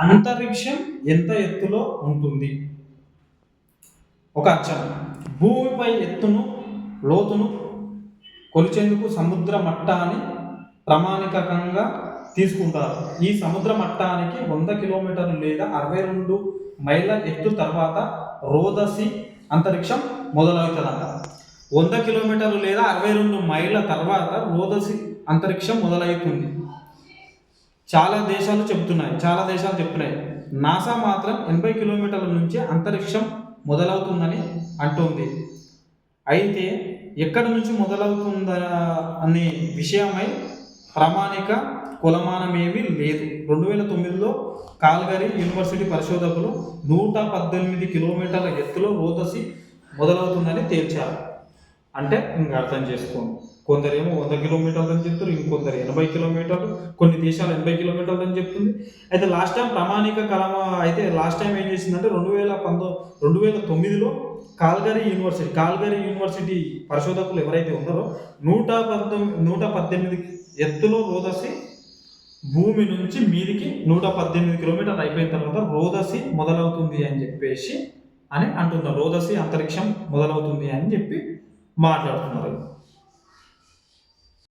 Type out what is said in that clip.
అంతరిక్షం ఎంత ఎత్తులో ఉంటుంది? ఒక అక్షరం. భూమిపై ఎత్తును లోతును కొలిచేందుకు సముద్ర మట్టాన్ని ప్రామాణికంగా తీసుకుంటారు. ఈ సముద్ర మట్టానికి వంద కిలోమీటర్లు లేదా అరవై రెండు మైళ్ళ ఎత్తు తర్వాత రోదసి అంతరిక్షం మొదలవుతుందంట. వంద కిలోమీటర్లు లేదా అరవై రెండు మైళ్ళ తర్వాత రోదసి అంతరిక్షం మొదలవుతుంది. చాలా దేశాలు చెబుతున్నాయి చాలా దేశాలు చెప్తున్నాయి నాసా మాత్రం ఎనభై కిలోమీటర్ల నుంచి అంతరిక్షం మొదలవుతుందని అంటుంది. అయితే ఎక్కడి నుంచి మొదలవుతుందా అనే విషయమై ప్రామాణిక కులమానమేమీ లేదు. రెండు వేల తొమ్మిదిలో కాల్గరీ యూనివర్సిటీ పరిశోధకులు నూట పద్దెనిమిది కిలోమీటర్ల ఎత్తులో రోదసి మొదలవుతుందని తేల్చారు. అంటే ఇంకా అర్థం చేసుకోండి కొందరేమో వంద కిలోమీటర్లు అని చెప్తారు ఇంకొందరు ఎనభై కిలోమీటర్లు కొన్ని దేశాలు ఎనభై కిలోమీటర్లు అని చెప్తుంది. అయితే లాస్ట్ టైం ప్రామాణిక కలమ అయితే లాస్ట్ టైం ఏం చేసిందంటే రెండు వేల పంతొ రెండు వేల తొమ్మిదిలో కాల్గరీ యూనివర్సిటీ కాల్గరీ యూనివర్సిటీ పరిశోధకులు ఎవరైతే ఉన్నారో నూట పంతొమ్మిది నూట పద్దెనిమిది ఎత్తులో రోదసి భూమి నుంచి మీదికి నూట పద్దెనిమిది కిలోమీటర్లు అయిపోయిన తర్వాత రోదసి మొదలవుతుంది అని చెప్పేసి అని అంటున్నారు. రోదసి అంతరిక్షం మొదలవుతుంది అని చెప్పి మాట్లాడుతున్నారు